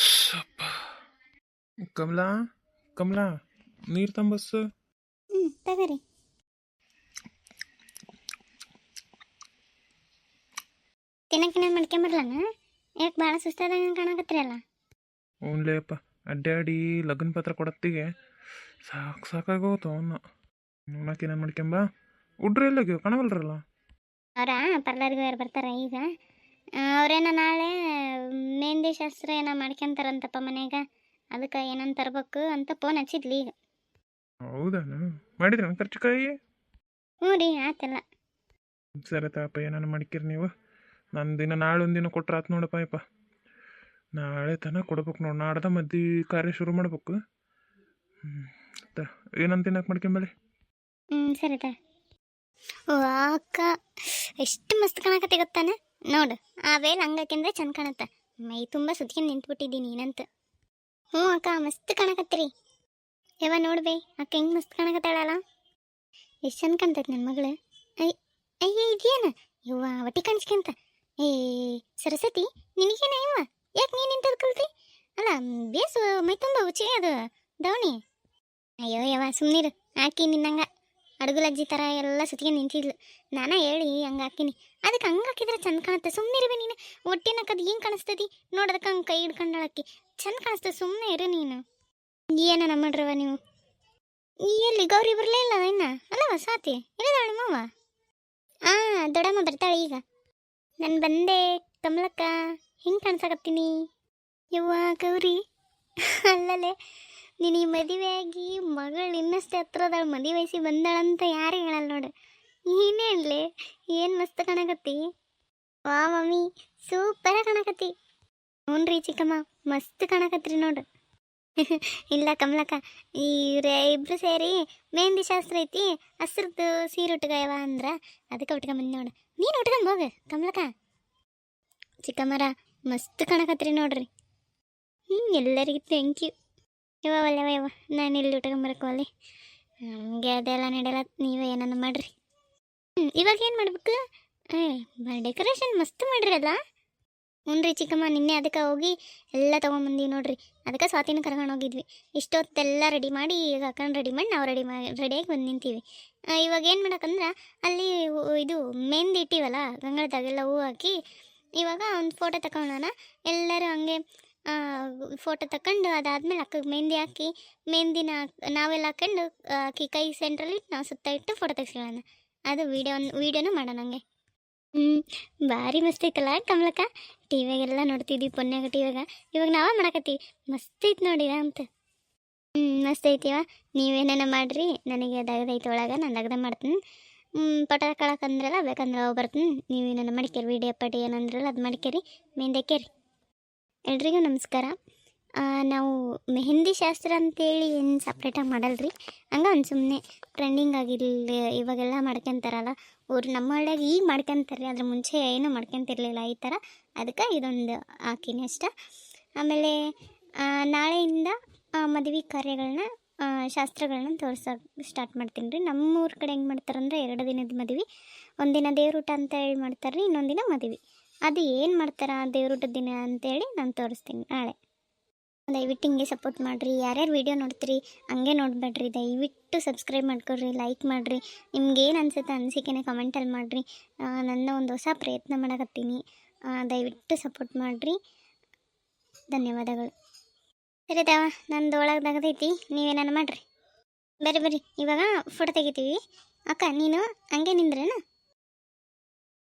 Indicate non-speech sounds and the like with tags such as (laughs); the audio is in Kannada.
ಸಪ್ಪ. ಕಮಲಾ ಕಮಲಾ ನೀರು ತಂಬಸ್ಸು ಹ್ಞೂ ತಗರಿ. ತಿನ್ನಕ್ಕಿನ ಮಾಡ್ಕೊಂಬರ್ಲನ ಯಾಕೆ ಭಾಳ ಸುಸ್ತಾದಂಗೆ ಕಾಣಕತ್ತೀರಲ್ಲ ಹ್ಞೂನ್ಲೇಪ್ಪ ಅಡ್ಡಾಡಿ ಲಗ್ನ ಪತ್ರ ಕೊಡತ್ತಿಗೆ. ಸಾಕು ಸಾಕಾಗೋತು ಅವನ್ನ ನೋಡಕ್ಕೆ ಏನೇನು ಮಾಡ್ಕೊಂಬ ಉಡ್ರಿ ಎಲ್ಲಾಗ್ಯವ ಕಾಣವಲ್ರಲ್ಲ? ಅವರ ಪಾರ್ಲರ್ಗೆ ಯಾರು ಬರ್ತಾರ ಈಗ? ಅವ್ರೇನ ನಾಳೆ ಮೆಹಂದಿ ಶಾಸ್ತ್ರ ಏನೋ ಮಾಡ್ಕೊಂತಾರಂತಪ್ಪ ಮನೆಯಾಗ. ಅದಕ್ಕೆ ಏನಂತ ತರ್ಬೇಕು ಅಂತ ಫೋನ್ ಹಚ್ಚಿದ್ಲಿ ಈಗ. ಹೌದಾನ ಮಾಡಿದ್ರ ಖರ್ಚುಕಾಯಿ ಹ್ಞೂ ರೀ ಆಯ್ತಲ್ಲ ಸರಿ ತಾಪ ಏನಾನ ಮಾಡ್ಕಿರಿ ನೀವು. ನನ್ನ ದಿನ ನಾಳೆ ಒಂದಿನ ಕೊಟ್ರೆ ಆತು ನೋಡಪ್ಪ ಯಪ್ಪ ನಾಳೆ ತನಕ ಕೊಡ್ಬೇಕು ನೋಡಿ ನಾಡ್ದ ಮದ್ದಿ ಕಾರ್ಯ ಶುರು ಮಾಡ್ಬೇಕು. ಹ್ಞೂ ಏನಂತ ತಿನ್ನಕ್ಕೆ ಮಾಡ್ಕೊಂಬಲ್ಲಿ ಹ್ಞೂ ಸರಿ ತಾ. ಓ ಅಕ್ಕ ಎಷ್ಟು ಮಸ್ತ್ ಕಾಣಕತ್ತೆ ಗೊತ್ತಾನ? ನೋಡು, ಆ ವೇಲ್ ಹಂಗಾಕೆಂದ್ರೆ ಚಂದ ಕಾಣತ್ತ. ಮೈ ತುಂಬ ಸುತ್ಕೊಂಡು ನಿಂತ್ಬಿಟ್ಟಿದ್ದೀನಿ ಏನಂತ ಹ್ಞೂ ಅಕ್ಕ, ಮಸ್ತ್ ಕಾಣಕತ್ತೀರಿ. ಯಾವ ನೋಡ್ಬೇ ಅಕ್ಕ ಹೆಂಗೆ ಮಸ್ತ್ ಕಾಣಕತ್ತಾಳಲ್ಲ? ಎಷ್ಟು ಚಂದ ಕಾಣ್ತೈತೆ ನನ್ನ ಮಗಳು. ಐ, ಅಯ್ಯ ಇದೇನ ಇವ್ವ ಒಟ್ಟಿ ಕಾಣಿಸ್ಕೊಂತ. ಏ, ಸರಸ್ವತಿ, ನಿನಗೇನ ಇವ ಯಾಕೆ ನೀನು ನಿಂತದ ಕಲ್ತಿ ಅಲ್ಲ, ಬೇಸು, ಮೈ ತುಂಬ ಉಚಿ ಅದು ದವಣಿ ಅಯ್ಯೋ, ಯವ್ವ ಸುಮ್ಮನಿರು ಆಕಿ ನಿನ್ನಂಗ. ಅಡುಗುಲಜ್ಜಿ ಥರ ಎಲ್ಲ ಸುತ್ತಿಗೆ ನಿಂತಿದ್ಲು. ನಾನು ಹೇಳಿ, ಹಂಗೆ ಹಾಕಿನಿ ಅದಕ್ಕೆ ಹಂಗೆ ಹಾಕಿದ್ರೆ ಚಂದ ಕಾಣುತ್ತೆ. ಸುಮ್ಮನೆ ಇರುವೆ ನೀನು. ಹೊಟ್ಟೆ ನಕ್ಕದು ಏನು ಕಾಣಿಸ್ತೈತಿ ನೋಡೋದಕ್ಕೆ ಹಂಗೆ ಕೈ ಹಿಡ್ಕೊಂಡಳಕ್ಕಿ ಚಂದ ಕಾಣಿಸ್ತದೆ ಸುಮ್ಮನೆ ಇರು ನೀನು. ಏನ ನಮ್ಮಡ್ರವ ನೀವು? ಎಲ್ಲಿ? ಗೌರಿ ಬರಲೇ ಇಲ್ಲ ಇನ್ನ? ಅಲ್ಲವ ಸಾತಿ ಇಲ್ಲದಾಳ ಮಾವ? ಆ, ದೊಡ್ಡಮ್ಮ ಬರ್ತಾಳೆ ಈಗ. ನಾನು ಬಂದೆ. ಕಮಲಕ್ಕ, ಹಿಂಗೆ ಕಾಣಿಸಕತ್ತೀನಿ. ಯವ್ವ ಗೌರಿ. ಅಲ್ಲಲೇ, ನೀನು ಈ ಮದುವೆಯಾಗಿ ಮಗಳು ಇನ್ನಷ್ಟೇ ಹತ್ರದಾಳ ಮದುವೆ ವಯಸ್ಸಿ ಬಂದಾಳಂತ ಯಾರು ಹೇಳಲ್ಲ ನೋಡು. ಏನೇ ಹೇಳಲಿ ಏನು ಮಸ್ತ್ ಕಾಣಕತ್ತಿ? ವಾ ಮಮ್ಮಿ, ಸೂಪರ ಕಾಣಕತ್ತಿ. ಹ್ಞೂ ರೀ ಚಿಕ್ಕಮ್ಮ, ಮಸ್ತ್ ಕಾಣಕತ್ರಿ ನೋಡು. (laughs) ಇಲ್ಲ ಕಮಲಕ್ಕ, ಇವ್ರೆ ಇಬ್ರು ಸೇರಿ ಮೆಹಂದಿ ಶಾಸ್ತ್ರ ಐತಿ ಹಸ್ರದ್ದು ಸೀರೆ ಉಟ್ಕಾಯವ ಅಂದ್ರ ಅದಕ್ಕೆ ಉಟ್ಕೊಂಬಂದು ನೋಡು. ನೀನು ಉಟ್ಕೊಂಡ್ ಹೋಗ, ಕಮಲಕ್ಕ. ಚಿಕ್ಕಮ್ಮರ ಮಸ್ತ್ ಕಾಣಕತ್ರಿ ನೋಡ್ರಿ. ಹ್ಞೂ ಎಲ್ಲರಿಗೂ ಥ್ಯಾಂಕ್ ಯು ಇವ ಒಳ್ಳೆವ ಇವ. ನಾನು ಇಲ್ಲಿ ಉಟ್ಕೊಂಬರಕೋಲಿ ನಮಗೆ ಅದೆಲ್ಲ ನಡೆಯಲ್ಲ. ನೀವೇ ಏನನ್ನು ಮಾಡ್ರಿ. ಹ್ಞೂ ಇವಾಗ ಏನು ಮಾಡ್ಬೇಕು? ಏ ಡೆಕೋರೇಷನ್ ಮಸ್ತ್ ಮಾಡ್ರಲ್ಲ ಹ್ಞೂ ರೀ ಚಿಕ್ಕಮ್ಮ, ನಿನ್ನೆ ಅದಕ್ಕೆ ಹೋಗಿ ಎಲ್ಲ ತೊಗೊಂಬಂದೀವಿ ನೋಡ್ರಿ. ಅದಕ್ಕೆ ಸ್ವಾತಿನ ಕರ್ಕೊಂಡು ಹೋಗಿದ್ವಿ. ಇಷ್ಟೊತ್ತೆಲ್ಲ ರೆಡಿ ಮಾಡಿ ಈಗ ಹಾಕೊಂಡು ರೆಡಿ ಮಾಡಿ ನಾವು ರೆಡಿ ಮಾಡಿ ರೆಡಿಯಾಗಿ ಬಂದು ನಿಂತೀವಿ. ಇವಾಗ ಏನು ಮಾಡಕ್ಕಂದ್ರೆ ಅಲ್ಲಿ ಇದು ಮೆಹಂದಿ ಇಟ್ಟಿವಲ್ಲ, ಗಂಗಳದಾಗೆಲ್ಲ ಹೂ ಹಾಕಿ ಇವಾಗ ಒಂದು ಫೋಟೋ ತಗೊಳ್ಳೋಣ ಎಲ್ಲರೂ ಹಂಗೆ ಫೋಟೋ ತಕೊಂಡು ಅದಾದ್ಮೇಲೆ ಅಕ್ಕಗೆ ಮೆಹಂದಿ ಹಾಕಿ, ಮೆಹಂದಿನ ನಾವೆಲ್ಲ ಹಾಕೊಂಡು ಆಕಿ ಕೈ ಸೆಂಟ್ರಲ್ಲಿ ನಾವು ಸುತ್ತ ಇಟ್ಟು ಫೋಟೋ ತೆಗ್ಸ್ಕೊಳ್ಳೋಣ. ಅದು ವೀಡಿಯೋ ವೀಡಿಯೋನೂ ಮಾಡೋಣ ಹಂಗೆ. ಹ್ಞೂ ಭಾರಿ ಮಸ್ತ್ ಐತಲ್ಲ ಕಮಲಕ್ಕ? ಟಿವಿಯಾಗೆಲ್ಲ ನೋಡ್ತಿದ್ವಿ ಟಿ ಟಿವಿಯಾಗ ಇವಾಗ ನಾವೇ ಮಾಡಕತ್ತೀವಿ. ಮಸ್ತ್ ಐತೆ ನೋಡಿ ಅಂತ. ಹ್ಞೂ ಮಸ್ತ್ ಐತಿವ. ನೀವೇನೇನ ಮಾಡಿರಿ? ನನಗೆ ದಗದೈತೆ ಒಳಗೆ, ನಾನು ದಗದ ಮಾಡ್ತೀನಿ. ಪಟ ಕಳಕಂದ್ರಲ್ಲ ಬೇಕಂದ್ರೆ ಅವು ಬರ್ತೀನಿ. ನೀವೇನೇನ ಮಾಡ್ಕೇರಿ ವಿಡಿಯೋ ಪಟ್ಟಿ ಏನಂದ್ರಲ್ಲ, ಅದು ಮಾಡ್ಕೇರಿ ಮೇಂದಕ್ಕೇರಿ ಎಲ್ರಿಗೂ ನಮಸ್ಕಾರ. ನಾವು ಮೆಹಂದಿ ಶಾಸ್ತ್ರ ಅಂತೇಳಿ ಏನು ಸಪ್ರೇಟಾಗಿ ಮಾಡಲ್ರಿ? ಹಂಗೆ ಒಂದು ಸುಮ್ಮನೆ ಟ್ರೆಂಡಿಂಗ್ ಆಗಿರಲಿ, ಇವಾಗೆಲ್ಲ ಮಾಡ್ಕೊತಾರಲ್ಲ, ಅವ್ರು ನಮ್ಮ ಹಳ್ಳಿಯಾಗ ಈಗ ಮಾಡ್ಕೊತಾರೆ ಅದ್ರ ಮುಂಚೆ ಏನು ಮಾಡ್ಕೊತಿರ್ಲಿಲ್ಲ ಈ ಥರ ಅದಕ್ಕೆ ಇದೊಂದು ಹಾಕಿನಿ ಅಷ್ಟ. ಆಮೇಲೆ ನಾಳೆಯಿಂದ ಮದುವೆ ಕಾರ್ಯಗಳನ್ನ ಶಾಸ್ತ್ರಗಳನ್ನ ತೋರ್ಸೋಕೆ ಸ್ಟಾರ್ಟ್ ಮಾಡ್ತೀನಿ ರೀ. ನಮ್ಮೂರ ಕಡೆ ಹೆಂಗೆ ಮಾಡ್ತಾರಂದ್ರೆ, ಎರಡು ದಿನದ ಮದುವೆ, ಒಂದಿನ ದೇವ್ರ ಊಟ ಅಂತ ಹೇಳಿ ಮಾಡ್ತಾರೆ ರೀ ಇನ್ನೊಂದಿನ ಮದುವೆ. ಅದು ಏನು ಮಾಡ್ತಾರ ದೇವ್ರೂಟದ ದಿನ ಅಂತೇಳಿ ನಾನು ತೋರಿಸ್ತೀನಿ ನಾಳೆ. ದಯವಿಟ್ಟು ಹಿಂಗೆ ಸಪೋರ್ಟ್ ಮಾಡಿರಿ. ಯಾರ್ಯಾರು ವೀಡಿಯೋ ನೋಡ್ತೀರಿ, ಹಂಗೆ ನೋಡಬೇಡ್ರಿ. ದಯವಿಟ್ಟು ಸಬ್ಸ್ಕ್ರೈಬ್ ಮಾಡ್ಕೊಡ್ರಿ ಲೈಕ್ ಮಾಡಿರಿ. ನಿಮ್ಗೆ ಏನು ಅನ್ಸುತ್ತೆ ಅನಿಸಿಕೆನೆ ಕಮೆಂಟಲ್ಲಿ ಮಾಡಿರಿ. ನನ್ನ ಒಂದು ಹೊಸ ಪ್ರಯತ್ನ ಮಾಡಕತ್ತೀನಿ. ದಯವಿಟ್ಟು ಸಪೋರ್ಟ್ ಮಾಡಿರಿ. ಧನ್ಯವಾದಗಳು. ಸರಿ ತಾವ ನಂದು ಒಳಗೆ ನೀವೇನಾನು ಮಾಡಿರಿ. ಬರ್ರಿ ಬರ್ರಿ. ಇವಾಗ ಫೋಟೋ ತೆಗಿತೀವಿ. ಅಕ್ಕ, ನೀನು ಹಂಗೆ ನಿಂದ್ರೇನ?